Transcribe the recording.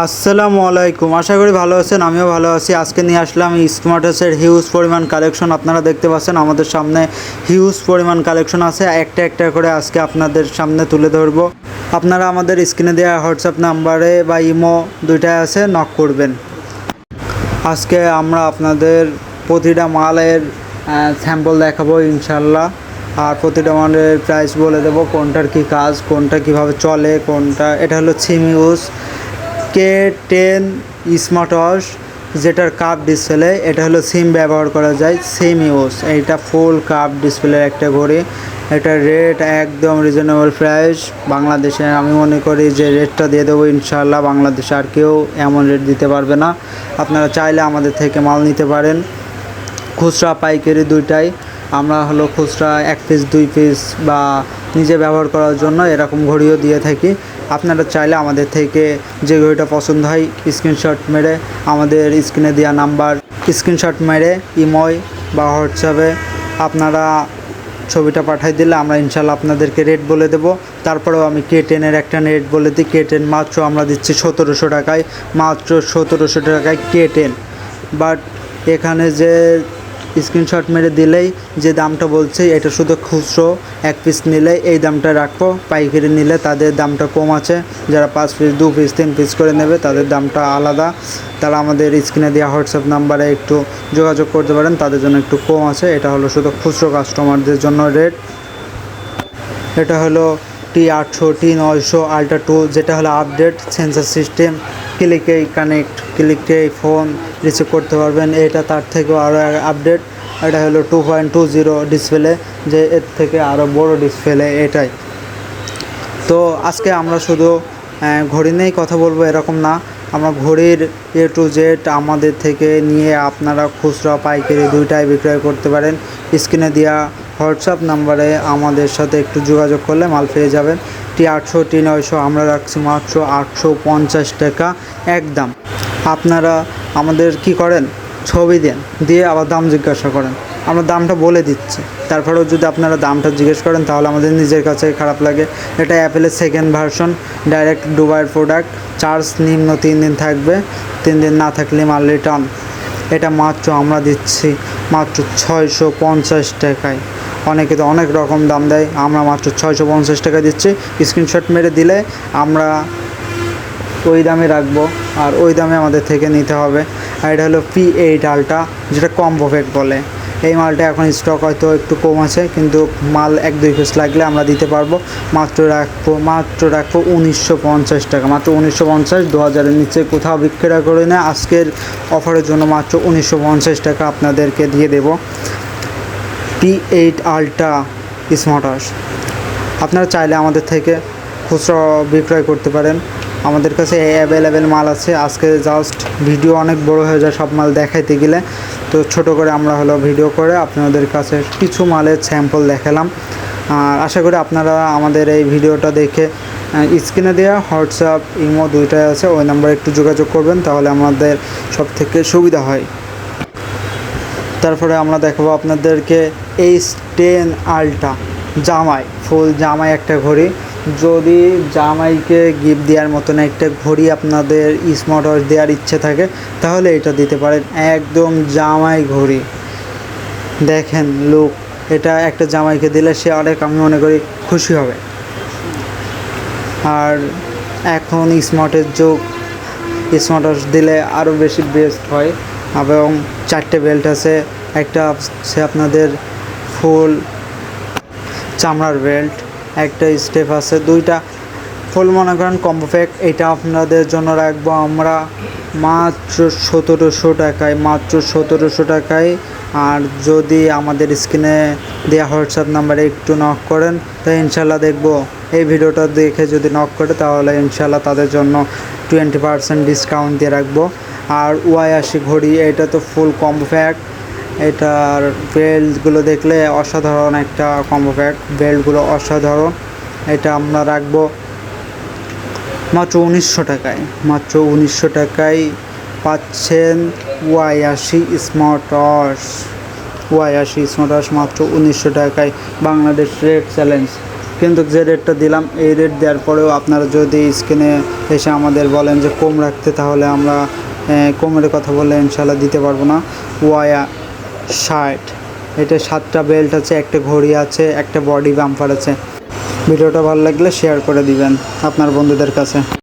আসসালামু আলাইকুম। আশা করি ভালো আছেন, আমিও ভালো আছি। আজকে নিয়ে আসলাম স্মার্টাসের হিউজ পরিমাণ কালেকশন আপনারা দেখতে পাচ্ছেন আমাদের সামনে হিউজ পরিমাণ কালেকশন আছে। একটা একটা করে আজকে আপনাদের সামনে তুলে ধরবো। আপনারা আমাদের স্ক্রিনে দেওয়া হোয়াটসঅ্যাপ নাম্বারে বা ইমো দুইটাই আছে নক করবেন। আজকে আমরা আপনাদের প্রতিটা মালের স্যাম্পল দেখাবো ইনশাল্লাহ আর প্রতিটা মালের প্রাইস বলে দেবো কোনটার কি কাজ, কোনটা কীভাবে চলে, কোনটা, এটা হলো SIM use K ten smart watch যেটার কাপ ডিসপ্লে এটা হলো সিম ব্যবহার করা যায় সিম ইউজ এইটা ফুল কাপ ডিসপ্লের একটা ঘড়ি। এটা রেট একদম রিজনেবল প্রাইস বাংলাদেশে আমি মনে করি যে রেটটা দিয়ে দেবো ইনশাল্লাহ বাংলাদেশে আর কেউ এমন রেট দিতে পারবে না। আপনারা চাইলে আমাদের থেকে মাল নিতে পারেন। খুচরা পাইকারি দুইটাই। আমরা হলো খুচরা এক পিস দুই পিস বা নিজে ব্যবহার করার জন্য এরকম ঘড়িও দিয়ে থাকি। আপনারা চাইলে আমাদের থেকে যে ঘড়িটা পছন্দ হয় স্ক্রিনশট মেরে আমাদের স্ক্রিনে দেওয়া নাম্বার স্ক্রিনশট মেরে ইময় বা হোয়াটসঅ্যাপে আপনারা ছবিটা পাঠিয়ে দিলে আমরা ইনশাল্লাহ আপনাদেরকে রেট বলে দেবো। তারপরেও আমি কে টেনের একটা রেট বলে দিই। কে টেন মাত্র আমরা দিচ্ছি সতেরোশো টাকায়, মাত্র সতেরোশো টাকায় কে টেন বাট এখানে যে স্ক্রিনশট মেরে দিলেই যে দামটা বলছে, এটা শুধু খুচরো এক পিস নিলে এই দামটা রাখব। পাইকারি নিলে তাদের দামটা কম আছে। যারা পাঁচ পিস দু পিস তিন পিস করে নেবে, তাদের দামটা আলাদা। তারা আমাদের স্ক্রিনে দেওয়া হোয়াটসঅ্যাপ নাম্বারে একটু যোগাযোগ করতে পারেন, তাদের জন্য একটু কম আছে। এটা হলো শুধু খুচরো কাস্টমারদের জন্য রেট এটা হলো টি আটশো টি নয়শো আল্ট্রা টু যেটা হলো আপডেট সেন্সার সিস্টেম ক্লিকেই কানেক্ট ক্লিকেই ফোন রিসিভ করতে পারবেন। এটা তার থেকেও আরও আপডেট এটা হলো two point two zero display যে এর থেকে আরও বড় ডিসপ্লে এটাই। তো আজকে আমরা শুধু ঘড়ি নিয়েই কথা বলব, এরকম না। আমরা ঘড়ির এ টু জেড আমাদের থেকে নিয়ে আপনারা খুচরা, পাইকারি দুইটাই বিক্রয় করতে পারেন। স্ক্রিনে দেওয়া হোয়াটসঅ্যাপ নাম্বারে আমাদের সাথে একটু যোগাযোগ করলে মাল পেয়ে যাবেন। টি আটশো টি নয়শো, আমরা রাখছি মাত্র আটশো পঞ্চাশ টাকা একদম। আপনারা আমাদের কি করেন? ছবি দেন, দিয়ে আবার দাম জিজ্ঞাসা করেন। আমরা দামটা বলে দিচ্ছি। তারপরেও যদি আপনারা দামটা জিজ্ঞেস করেন, তাহলে আমাদের নিজের কাছে খারাপ লাগে। এটা অ্যাপেলের সেকেন্ড ভার্সন ডাইরেক্ট দুবাইয়ের প্রোডাক্ট চার্জ নিম্ন তিন দিন থাকবে। তিন দিন না থাকলে মাল রিটার্ন এটা মাত্র আমরা দিচ্ছি মাত্র ছয়শো পঞ্চাশ টাকায়। অনেকে তো অনেক রকম দাম দেয়, আমরা মাত্র ছয়শো পঞ্চাশ টাকায় দিচ্ছি। স্ক্রিনশট মেরে দিলে আমরা ওই দামে রাখব আর ওই দামে আমাদের থেকে নিতে হবে। আর এটা হলো পি এইট আলটা যেটা কম্বো প্যাক বলে। এই মালটা এখন স্টক হয়তো একটু কম আছে, কিন্তু মাল এক, দুই পিস লাগলে আমরা দিতে পারব। মাত্র রাখব মাত্র রাখব উনিশশো পঞ্চাশ টাকা। মাত্র উনিশশো পঞ্চাশ দু হাজারের নিচে কোথাও বিক্রয় করে না আজকের অফারের জন্য মাত্র উনিশশো পঞ্চাশ টাকা আপনাদেরকে দিয়ে দেবো। পি এইট আলট্রা স্মার্ট আপনারা চাইলে আমাদের থেকে খুচরো বিক্রয় করতে পারেন। আমাদের কাছে অ্যাভেলেবেল মাল আছে। আজকে জাস্ট ভিডিও অনেক বড় হয়ে যায় সব মাল দেখাইতে গেলে। তো ছোট করে আমরা হলো ভিডিও করে আপনাদের কাছে কিছু মালের স্যাম্পল দেখালাম। আর আশা করি আপনারা আমাদের এই ভিডিওটা দেখে স্ক্রিনে দেওয়া হোয়াটসঅ্যাপ ইমো দুইটাই আছে, ওই নাম্বারে একটু যোগাযোগ করবেন, তাহলে আমাদের সব থেকে সুবিধা হয়। তারপরে আমরা দেখাবো আপনাদেরকে এইচ টেন আলট্রা জামাই ফুল জামাই একটা ঘড়ি। যদি জামাইকে গিফট দেওয়ার মতন একটা ঘড়ি আপনাদের স্মার্ট ওয়াচ দেওয়ার ইচ্ছে থাকে, তাহলে এটা দিতে পারেন। একদম জামাই ঘড়ি। দেখেন লোক এটা একটা জামাইকে দিলে সে অনেক, আমি মনে করি, খুশি হবে। আর এখন স্মার্টের যুগ। স্মার্ট ওয়াচ দিলে আরও বেশি বেস্ট হয়। এবং চারটে বেল্ট আছে। একটা আছে আপনাদের ফুল চামড়ার বেল্ট একটা স্টেপ আছে, দুইটা। ফুল মনে করেন কম্বো প্যাক এটা আপনাদের জন্য রাখব আমরা মাত্র সতেরোশো টাকায়, মাত্র সতেরোশো টাকায়। আর যদি আমাদের স্ক্রিনে দেওয়া হোয়াটসঅ্যাপ নাম্বারে একটু নক করেন তাই ইনশাল্লাহ দেখব। এই ভিডিওটা দেখে যদি নক করে, তাহলে ইনশাল্লাহ তাদের জন্য টোয়েন্টি পার্সেন্ট ডিসকাউন্ট দিয়ে রাখব। আর ওয়াই আশি ঘড়ি, এটা তো ফুল কম্বো প্যাক এটার বেল্টগুলো দেখলে অসাধারণ একটা কম্বো প্যাক বেল্টগুলো অসাধারণ। এটা আমরা রাখব মাত্র উনিশশো টাকায়। মাত্র উনিশশো টাকায় পাচ্ছেন ওয়াই আশি স্মার্ট ওয়াই আশি স্মার্ট ওয়াচ মাত্র উনিশশো টাকায় বাংলাদেশ রেড চ্যালেঞ্জ। কিন্তু যে রেটটা দিলাম, এই রেট দেওয়ার পরেও আপনারা যদি স্ক্রিনে এসে আমাদের বলেন যে কম রাখতে, তাহলে আমরা কমের কথা বললে ইনশাল্লাহ দিতে পারব না। ওয়ায়া শার্ট এটা সাতটা বেল্ট আছে, একটা ঘড়ি আছে, একটা বডি বাম্পার আছে। ভিডিওটা ভালো লাগলে শেয়ার করে দিবেন আপনার বন্ধুদের কাছে।